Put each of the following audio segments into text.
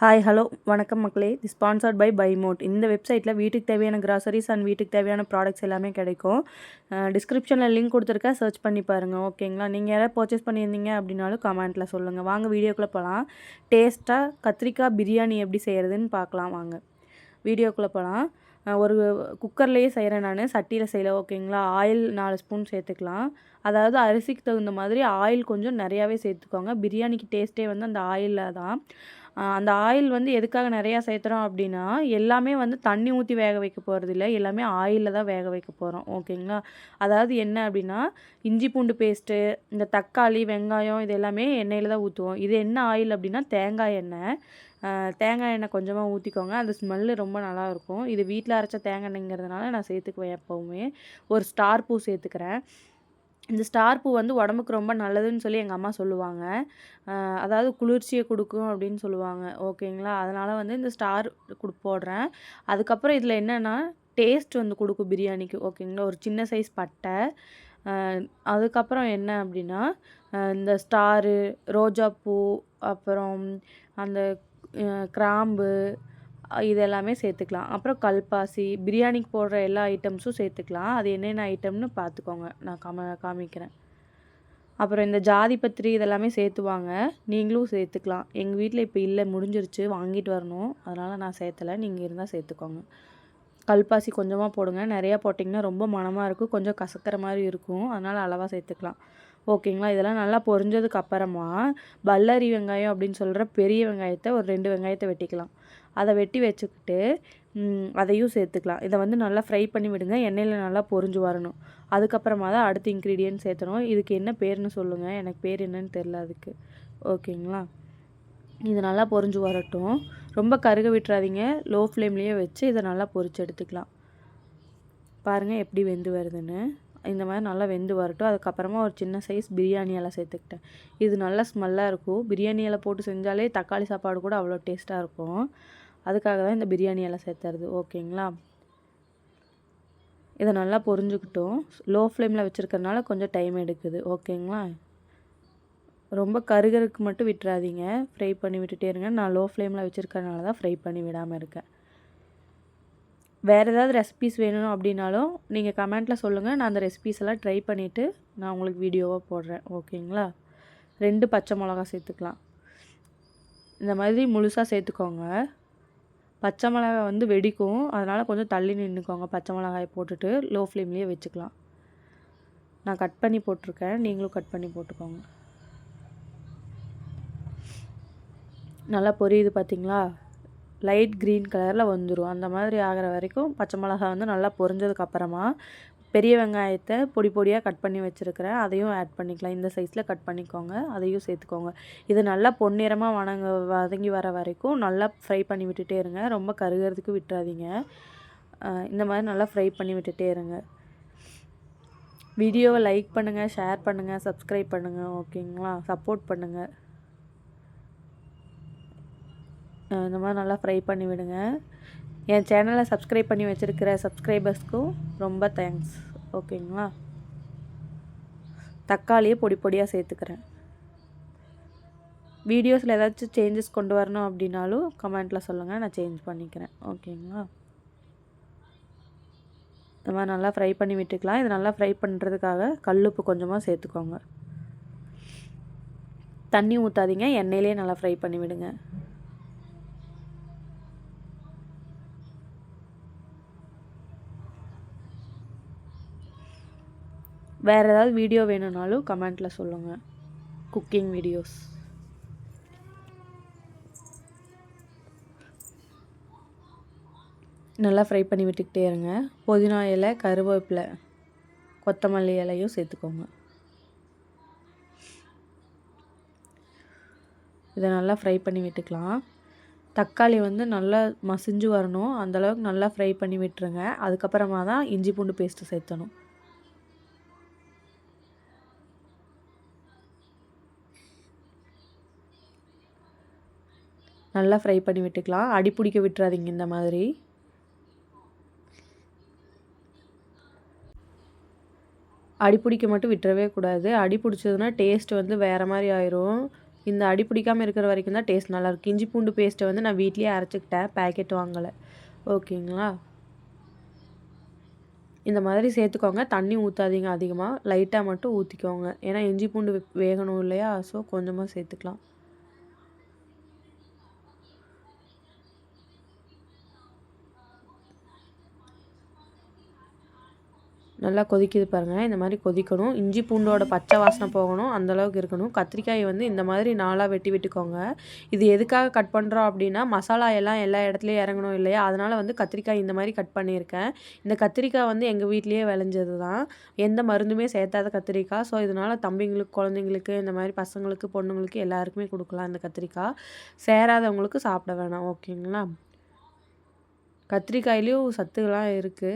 Hi hello வணக்கம் மக்களே. தி sponsored by பைமோட் இந்த வெப்சைட்டில் வீட்டுக்கு தேவையான கிராசரிஸ் அண்ட் வீட்டுக்கு தேவையான ப்ராடக்ட்ஸ் எல்லாமே கிடைக்கும். டிஸ்கிரிப்ஷனில் லிங்க் கொடுத்துருக்கேன். சர்ச் பண்ணி பாருங்கள் ஓகேங்களா நீங்கள் யாராவது பர்ச்சேஸ் பண்ணியிருந்தீங்க அப்படின்னாலும் கமெண்ட்டில் சொல்லுங்கள் வாங்க வீடியோக்குள்ளே போகலாம் டேஸ்ட்டாக கத்திரிக்காய் பிரியாணி எப்படி செய்கிறதுன்னு பார்க்கலாம். வாங்க வீடியோக்குள்ளே போகலாம் ஒரு குக்கர்லேயே செய்கிறேன் நான். சட்டியில் செய்யல. ஓகேங்களா ஆயில் நாலு ஸ்பூன் சேர்த்துக்கலாம். அதாவது அரிசிக்கு தகுந்த மாதிரி ஆயில் கொஞ்சம் நிறையாவே சேர்த்துக்கோங்க. பிரியாணிக்கு டேஸ்ட்டே வந்து அந்த ஆயிலில் தான். அந்த ஆயில் வந்து எதுக்காக நிறையா சேர்த்துறோம் அப்படின்னா எல்லாமே வந்து தண்ணி ஊற்றி வேக வைக்க போகிறதில்ல எல்லாமே ஆயிலில் தான் வேக வைக்க போகிறோம் ஓகேங்களா? அதாவது என்ன அப்படின்னா இஞ்சி பூண்டு பேஸ்ட்டு இந்த தக்காளி வெங்காயம் இது எல்லாமே எண்ணெயில் தான் ஊற்றுவோம் இது என்ன ஆயில் அப்படின்னா தேங்காய் எண்ணெய். தேங்காய் எண்ணெய் கொஞ்சமாக ஊற்றிக்கோங்க அந்த ஸ்மெல்லு ரொம்ப நல்லாயிருக்கும் இது வீட்டில் அரைச்ச தேங்காய் எண்ணெய்ங்கிறதுனால நான் சேர்த்துக்குவேன் எப்போவுமே. ஒரு ஸ்டார் பூ சேர்த்துக்கிறேன். இந்த ஸ்டார் பூ வந்து உடம்புக்கு ரொம்ப நல்லதுன்னு சொல்லி எங்கள் அம்மா சொல்லுவாங்க. அதாவது குளிர்ச்சியை கொடுக்கும் அப்படின்னு சொல்லுவாங்க. ஓகேங்களா? அதனால் வந்து இந்த ஸ்டார் கொடு போடுறேன். அதுக்கப்புறம் இதில் என்னென்னா டேஸ்ட் வந்து கொடுக்கும் பிரியாணிக்கு. ஓகேங்களா? ஒரு சின்ன சைஸ் பட்டை. அதுக்கப்புறம் என்ன அப்படின்னா இந்த ஸ்டாரு ரோஜாப்பூ அப்புறம் அந்த கிராம்பு இது எல்லாமே சேர்த்துக்கலாம். அப்புறம் கல்பாசி பிரியாணிக்கு போடுற எல்லா ஐட்டம்ஸும் சேர்த்துக்கலாம். அது என்னென்ன ஐட்டம்னு பார்த்துக்கோங்க. நான் காம காமிக்கிறேன். அப்புறம் இந்த ஜாதி பத்திரி இதெல்லாமே சேர்த்துவாங்க. நீங்களும் சேர்த்துக்கலாம். எங்கள் வீட்டில் இப்போ இல்லை முடிஞ்சிருச்சு வாங்கிட்டு வரணும். அதனால் நான் சேர்த்தலை. நீங்கள் இருந்தால் சேர்த்துக்கோங்க. கல்பாசி கொஞ்சமாக போடுங்க. நிறையா போட்டிங்கன்னா ரொம்ப மனமாக இருக்கும். கொஞ்சம் கசக்கிற மாதிரி இருக்கும். அதனால் அளவாக சேர்த்துக்கலாம். ஓகேங்களா? இதெல்லாம் நல்லா பொரிஞ்சதுக்கு அப்புறமா பல்லாரி வெங்காயம் அப்படின்னு சொல்கிற பெரிய வெங்காயத்தை ஒரு ரெண்டு வெங்காயத்தை வெட்டிக்கலாம். அதை வெட்டி வச்சுக்கிட்டு அதையும் சேர்த்துக்கலாம். இதை வந்து நல்லா ஃப்ரை பண்ணி விடுங்க. எண்ணெயில் நல்லா பொரிஞ்சு வரணும். அதுக்கப்புறமா தான் அடுத்த இன்க்ரீடியன்ட் சேர்த்தணும். இதுக்கு என்ன பேர்னு சொல்லுங்கள் எனக்கு பேர் என்னன்னு தெரில அதுக்கு. ஓகேங்களா? இது நல்லா பொரிஞ்சு வரட்டும். ரொம்ப கருக விட்டுறாதீங்க. லோ ஃப்ளேம்லேயே வச்சு இதை நல்லா பொரிச்சு எடுத்துக்கலாம். பாருங்கள் எப்படி வெந்து வருதுன்னு. இந்த மாதிரி நல்லா வெந்து வரட்டும். அதுக்கப்புறமா ஒரு சின்ன சைஸ் பிரியாணியெல்லாம் சேர்த்துக்கிட்டேன். இது நல்லா ஸ்மெல்லாக இருக்கும். பிரியாணி எல்லாம் போட்டு செஞ்சாலே தக்காளி சாப்பாடு கூட அவ்வளோ டேஸ்ட்டாக இருக்கும். அதுக்காக தான் இந்த பிரியாணியெல்லாம் சேர்த்துறது ஓகேங்களா? இதை நல்லா பொரிஞ்சுக்கிட்டோம். லோ ஃப்ளேமில் வச்சுருக்கறனால கொஞ்சம் டைம் எடுக்குது ஓகேங்களா? ரொம்ப கருகருக்கு மட்டும் விட்டுறாதீங்க. ஃப்ரை பண்ணி விட்டுட்டே இருங்க. நான் லோ ஃப்ளேமில் வச்சுருக்கறனால தான் ஃப்ரை பண்ணி விடாமல் இருக்கேன். வேறு ஏதாவது ரெசிபீஸ் வேணும் அப்படின்னாலும் நீங்கள் கமெண்ட்டில் சொல்லுங்கள் நான் அந்த ரெசிபீஸ் எல்லாம் ட்ரை பண்ணிவிட்டு நான் உங்களுக்கு வீடியோவாக போடுறேன் ஓகேங்களா? ரெண்டு பச்சை மிளகா சேர்த்துக்கலாம். இந்த மாதிரி முழுசாக சேர்த்துக்கோங்க. பச்சை மிளகாய் வந்து வெடிக்கும். அதனால் கொஞ்சம் தள்ளி நின்றுக்கோங்க பச்சை மிளகாயை போட்டுட்டு லோ ஃப்ளேம்லேயே வச்சுக்கலாம். நான் கட் பண்ணி போட்டிருக்கேன். நீங்களும் கட் பண்ணி போட்டுக்கோங்க. நல்லா பொரியுது பார்த்தீங்களா லைட் க்ரீன் கலரில் வந்துடும் அந்த மாதிரி ஆகிற வரைக்கும் பச்சை மிளகா வந்து நல்லா பொரிஞ்சதுக்கப்புறமா பெரிய வெங்காயத்தை பொடி பொடியாக கட் பண்ணி வச்சுருக்கிறேன். அதையும் ஆட் பண்ணிக்கலாம். இந்த சைஸில் கட் பண்ணிக்கோங்க. அதையும் சேர்த்துக்கோங்க. இது நல்லா பொன்னிறமாக வணங்க வதங்கி வர வரைக்கும் நல்லா ஃப்ரை பண்ணி விட்டுட்டே இருங்க. ரொம்ப கருகிறதுக்கு விட்டுறாதீங்க. இந்த மாதிரி நல்லா ஃப்ரை பண்ணி விட்டுட்டே இருங்க. வீடியோவை லைக் பண்ணுங்கள் ஷேர் பண்ணுங்கள் சப்ஸ்கிரைப் பண்ணுங்கள் ஓகேங்களா? சப்போர்ட் பண்ணுங்கள் இந்த மாதிரி நல்லா ஃப்ரை பண்ணி விடுங்க. என் சேனலை சப்ஸ்கிரைப் பண்ணி வச்சுருக்கிற சப்ஸ்கிரைபர்ஸ்க்கும் ரொம்ப தேங்க்ஸ் ஓகேங்களா? தக்காளியை பொடி பொடியாக சேர்த்துக்கிறேன். வீடியோஸில் ஏதாச்சும் சேஞ்சஸ் கொண்டு வரணும் அப்படின்னாலும் கமெண்ட்டில் சொல்லுங்கள் நான் சேஞ்ச் பண்ணிக்கிறேன். ஓகேங்களா? இந்த மாதிரி நல்லா ஃப்ரை பண்ணி விட்டுக்கலாம். இது நல்லா ஃப்ரை பண்ணுறதுக்காக கல்லுப்பு கொஞ்சமாக சேர்த்துக்கோங்க. தண்ணி ஊற்றாதீங்க எண்ணெயிலே நல்லா ஃப்ரை பண்ணி விடுங்க. வேறு ஏதாவது வீடியோ வேணும்னாலும் கமெண்ட்டில் சொல்லுங்கள் குக்கிங் வீடியோஸ் நல்லா ஃப்ரை பண்ணி விட்டுக்கிட்டே இருங்க. புதினா இலை கருவேப்பிலை கொத்தமல்லி இலையும் சேர்த்துக்கோங்க. இதை நல்லா ஃப்ரை பண்ணி விட்டுக்கலாம். தக்காளி வந்து நல்லா மசிஞ்சு வரணும். அந்தளவுக்கு நல்லா ஃப்ரை பண்ணி விட்டுருங்க. அதுக்கப்புறமா தான் இஞ்சி பூண்டு பேஸ்ட்டு சேர்த்தணும். நல்லா ஃப்ரை பண்ணி விட்டுக்கலாம். அடி பிடிக்க விட்டுறாதீங்க இந்த மாதிரி. அடி பிடிக்க மட்டும் விட்டுறவே கூடாது. அடி பிடிச்சதுன்னா டேஸ்ட் வந்து வேறு மாதிரி ஆயிரும். இந்த அடி பிடிக்காமல் இருக்கிற வரைக்கும் தான் டேஸ்ட் நல்லாயிருக்கும் இஞ்சி பூண்டு பேஸ்ட்டை வந்து நான் வீட்லேயே அரைச்சிக்கிட்டேன். பேக்கெட் வாங்கலை. ஓகேங்களா? இந்த மாதிரி சேர்த்துக்கோங்க. தண்ணி ஊற்றாதீங்க அதிகமாக லைட்டாக மட்டும் ஊற்றிக்கோங்க ஏன்னா இஞ்சி பூண்டு வேகணும் இல்லையா? ஸோ கொஞ்சமாக சேர்த்துக்கலாம். நல்லா கொதிக்குது பாருங்கள் இந்த மாதிரி கொதிக்கணும். இஞ்சி பூண்டோட பச்சை வாசனை போகணும். அந்தளவுக்கு இருக்கணும். கத்திரிக்காயை வந்து இந்த மாதிரி நாளாக வெட்டி விட்டுக்கோங்க. இது எதுக்காக கட் பண்ணுறோம் அப்படின்னா மசாலா எல்லாம் எல்லா இடத்துலையும் இறங்கணும் இல்லையா? அதனால் வந்து கத்திரிக்காய் இந்த மாதிரி கட் பண்ணியிருக்கேன். இந்த கத்திரிக்காய் வந்து எங்கள் வீட்லேயே விளைஞ்சது தான். எந்த மருந்துமே சேர்த்தாத கத்திரிக்காய். ஸோ இதனால் தம்பிங்களுக்கு குழந்தைங்களுக்கு இந்த மாதிரி பசங்களுக்கு பொண்ணுங்களுக்கு எல்லாருக்குமே கொடுக்கலாம் இந்த கத்திரிக்காய். சேராதவங்களுக்கு சாப்பிட வேணாம். ஓகேங்களா? கத்திரிக்காயிலையும் சத்துக்கெல்லாம் இருக்குது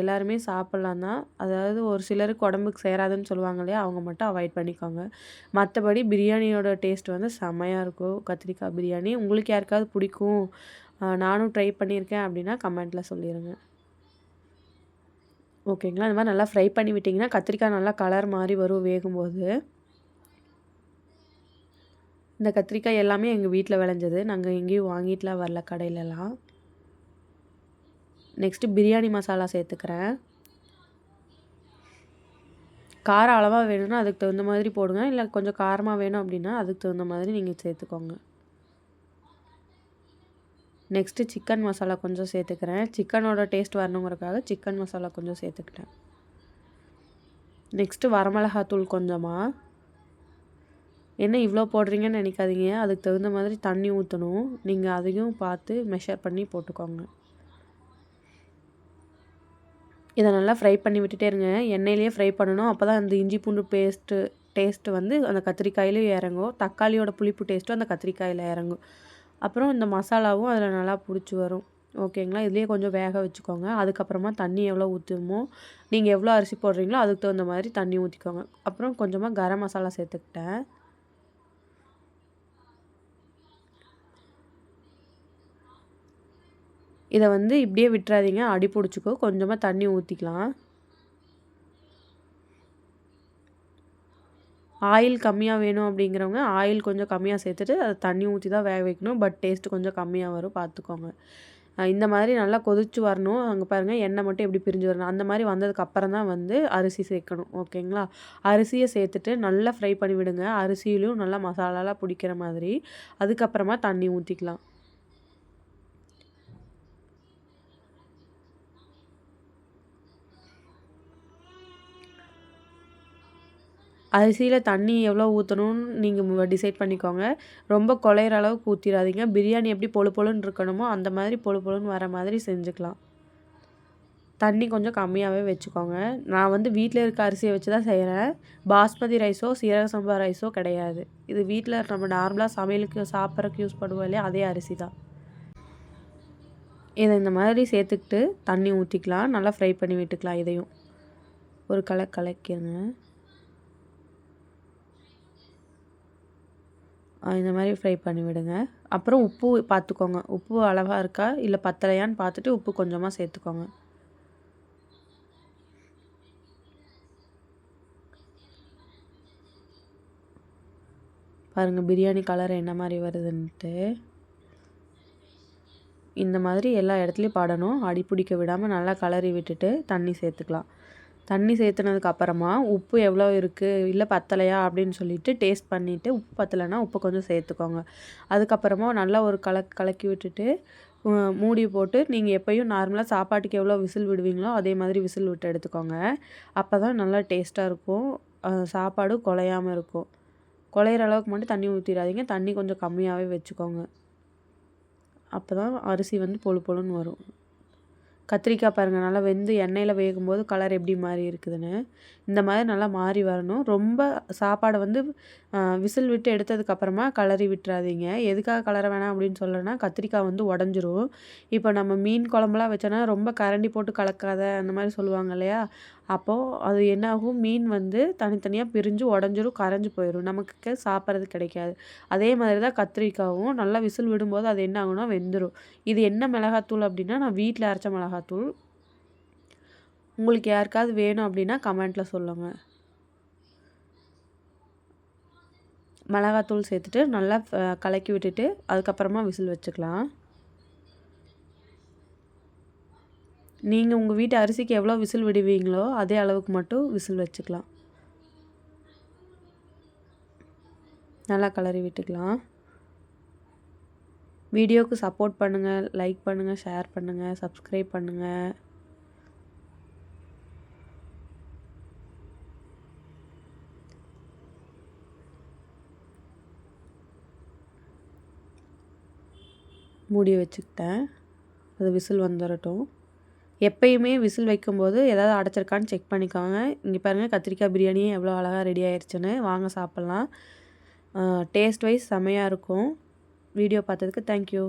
எல்லாருமே சாப்பிட்லாம் தான். அதாவது ஒரு சிலருக்கு உடம்புக்கு சேராதுன்னு சொல்லுவாங்க இல்லையா அவங்க மட்டும் அவாய்ட் பண்ணிக்கோங்க. மற்றபடி பிரியாணியோட டேஸ்ட் வந்து செம்மையாக இருக்கும். கத்திரிக்காய் பிரியாணி உங்களுக்கு யாருக்காவது பிடிக்கும் நானும் ட்ரை பண்ணியிருக்கேன் அப்படின்னா கமெண்ட்டில் சொல்லிடுங்க ஓகேங்களா இந்த மாதிரி நல்லா ஃப்ரை பண்ணி விட்டிங்கன்னா கத்திரிக்காய் நல்லா கலர் மாதிரி வரும் வேகும்போது. இந்த கத்திரிக்காய் எல்லாமே எங்கள் வீட்டில் விளைஞ்சது. நாங்கள் எங்கேயும் வாங்கிட்டுலாம் வரல கடையிலலாம். நெக்ஸ்ட்டு பிரியாணி மசாலா சேர்த்துக்கிறேன். காரம் அளவாக வேணும்னா அதுக்கு தகுந்த மாதிரி போடுங்க. இல்லை கொஞ்சம் காரமாக வேணும் அப்படின்னா அதுக்கு தகுந்த மாதிரி நீங்கள் சேர்த்துக்கோங்க. நெக்ஸ்ட்டு சிக்கன் மசாலா கொஞ்சம் சேர்த்துக்கிறேன். சிக்கனோட டேஸ்ட் வரணுங்கிறக்காக சிக்கன் மசாலா கொஞ்சம் சேர்த்துக்கிட்டேன். நெக்ஸ்ட்டு வரமிளகாத்தூள் கொஞ்சமாக என்ன இவ்வளோ போடுறீங்கன்னு நினைக்காதீங்க. அதுக்கு தகுந்த மாதிரி தண்ணி ஊற்றணும் நீங்கள் அதையும் பார்த்து மெஷர் பண்ணி போட்டுக்கோங்க. இதை நல்லா ஃப்ரை பண்ணி விட்டுட்டே இருங்க. எண்ணெயிலேயே ஃப்ரை பண்ணணும். அப்போ தான் அந்த இஞ்சி பூண்டு பேஸ்ட்டு டேஸ்ட்டு வந்து அந்த கத்திரிக்காயிலையும் இறங்கும். தக்காளியோட புளிப்பு டேஸ்ட்டும் அந்த கத்திரிக்காயில் இறங்கும். அப்புறம் இந்த மசாலாவும் அதில் நல்லா பிடிச்சி வரும். ஓகேங்களா? இதுலேயே கொஞ்சம் வேக வச்சுக்கோங்க. அதுக்கப்புறமா தண்ணி எவ்வளோ ஊற்றுமோ நீங்கள் எவ்வளோ அரிசி போடுறீங்களோ அதுக்கு தகுந்த மாதிரி தண்ணி ஊற்றிக்கோங்க அப்புறம் கொஞ்சமாக கரம் மசாலா சேர்த்துக்கிட்டேன். இதை வந்து இப்படியே விட்டுறாதீங்க. அடி பிடிச்சிக்கோ. கொஞ்சமாக தண்ணி ஊற்றிக்கலாம் ஆயில் கம்மியாக வேணும் அப்படிங்கிறவங்க ஆயில் கொஞ்சம் கம்மியாக சேர்த்துட்டு அதை தண்ணி ஊற்றி தான் வேக வைக்கணும். பட் டேஸ்ட்டு கொஞ்சம் கம்மியாக வரும். பார்த்துக்கோங்க. இந்த மாதிரி நல்லா கொதிச்சு வரணும். அங்கே பாருங்கள் எண்ணெய் மட்டும் எப்படி பிரிஞ்சு வரணும். அந்த மாதிரி வந்ததுக்கு அப்புறம் தான் வந்து அரிசி சேர்க்கணும். ஓகேங்களா? அரிசியை சேர்த்துட்டு நல்லா ஃப்ரை பண்ணி விடுங்க அரிசியிலையும் நல்லா மசாலாலாம் பிடிக்கிற மாதிரி. அதுக்கப்புறமா தண்ணி ஊற்றிக்கலாம் அரிசியில் தண்ணி எவ்வளோ ஊற்றணும்னு நீங்கள் டிசைட் பண்ணிக்கோங்க. ரொம்ப குழையிற அளவுக்கு ஊற்றிடாதீங்க பிரியாணி எப்படி பொழு பொழுன்னு இருக்கணுமோ அந்த மாதிரி பொழு பொழுன்னு வர மாதிரி செஞ்சுக்கலாம். தண்ணி கொஞ்சம் கம்மியாகவே வச்சுக்கோங்க. நான் வந்து வீட்டில் இருக்க அரிசியை வச்சு தான் செய்கிறேன் பாஸ்மதி ரைஸோ சீரக சம்பா ரைஸோ கிடையாது. இது வீட்டில் நம்ம நார்மலாக சமையலுக்கு சாப்பிட்றதுக்கு யூஸ் பண்ணுவோம் இல்லையா? அதே அரிசி தான் இதை இந்த மாதிரி சேர்த்துக்கிட்டு தண்ணி ஊற்றிக்கலாம் நல்லா ஃப்ரை பண்ணி விட்டுக்கலாம் இதையும். ஒரு கலை கலக்கிடுங்க இந்த மாதிரி ஃப்ரை பண்ணி விடுங்க அப்புறம் உப்பு பார்த்துக்கோங்க. உப்பு அளவாக இருக்கா? இல்லை பத்தலையான்னு பார்த்துட்டு உப்பு கொஞ்சமாக சேர்த்துக்கோங்க. பாருங்கள் பிரியாணி கலர் என்ன மாதிரி வருதுன்ட்டு. இந்த மாதிரி எல்லா இடத்துலையும் பாடணும். அடி பிடிக்க விடாமல் நல்லா கலரி விட்டுட்டு தண்ணி சேர்த்துக்கலாம். தண்ணி சேர்த்துனதுக்கு அப்புறமா உப்பு எவ்வளோ இருக்குது இல்லை பத்தலையா? அப்படின்னு சொல்லிட்டு டேஸ்ட் பண்ணிவிட்டு உப்பு பத்தலைன்னா உப்பு கொஞ்சம் சேர்த்துக்கோங்க. அதுக்கப்புறமா நல்லா ஒரு கலக் கலக்கி விட்டுட்டு மூடி போட்டு நீங்கள் எப்போயும் நார்மலாக சாப்பாட்டுக்கு எவ்வளோ விசில் விடுவீங்களோ அதே மாதிரி விசில் விட்டு எடுத்துக்கோங்க. அப்போ தான் நல்லா டேஸ்ட்டாக இருக்கும். சாப்பாடு குலையாமல் இருக்கும். குலையிற அளவுக்கு மட்டும் தண்ணி ஊற்றிடாதீங்க தண்ணி கொஞ்சம் கம்மியாகவே வச்சுக்கோங்க. அப்போ தான் அரிசி வந்து பொழு பொழுன்னு வரும். கத்திரிக்காய் பாருங்கள் நல்லா வெந்து எண்ணெயில் வேகும்போது கலர் எப்படி மாறி இருக்குதுன்னு. இந்த மாதிரி நல்லா மாறி வரணும். ரொம்ப சாப்பாடை வந்து விசில் விட்டு எடுத்ததுக்கப்புறமா கலரி விட்டுறாதீங்க. எதுக்காக கலர வேணாம் அப்படின்னு சொல்லணும்னா கத்திரிக்காய் வந்து உடஞ்சிரும். இப்போ நம்ம மீன் குழம்புலாம் வச்சோன்னா ரொம்ப கரண்டி போட்டு கலக்காத அந்த மாதிரி சொல்லுவாங்க இல்லையா? அப்போது அது என்னாகும்? மீன் வந்து தனித்தனியாக பிரிஞ்சு உடஞ்சிரும் கரைஞ்சி போயிடும் நமக்கு சாப்பிட்றது கிடைக்காது. அதே மாதிரி தான் கத்திரிக்காவும் நல்லா விசில் விடும்போது அது என்ன ஆகும்னா வெந்துடும் இது என்ன மிளகாத்தூள் அப்படின்னா நான் வீட்டில் அரைச்ச மிளகாத்தூள் உங்களுக்கு யாருக்காவது வேணும் அப்படின்னா கமெண்ட்டில் சொல்லுங்கள் மிளகாத்தூள் சேர்த்துட்டு நல்லா கலக்கி விட்டுட்டு அதுக்கப்புறமா விசில் வச்சுக்கலாம். நீங்கள் உங்கள் வீட்டு அரிசிக்கு எவ்வளோ விசில் விடுவீங்களோ அதே அளவுக்கு மட்டும் விசில் வச்சுக்கலாம். நல்லா கலரி விட்டுக்கலாம். வீடியோவுக்கு சப்போர்ட் பண்ணுங்கள் லைக் பண்ணுங்கள் ஷேர் பண்ணுங்கள் சப்ஸ்கிரைப் பண்ணுங்கள் மூடி வச்சுக்கிட்டேன். அது விசில் வந்துடட்டும் எப்பயுமே விசில் வைக்கும்போது ஏதாவது அடைச்சிருக்கான்னு செக் பண்ணிக்கோங்க. இங்கே பாருங்கள் கத்திரிக்காய் பிரியாணி எவ்வளோ அழகாக ரெடி ஆயிடுச்சுன்னு வாங்க சாப்பிட்லாம். டேஸ்ட் வைஸ் செமையாக இருக்கும். வீடியோ பார்த்ததுக்கு தேங்க்யூ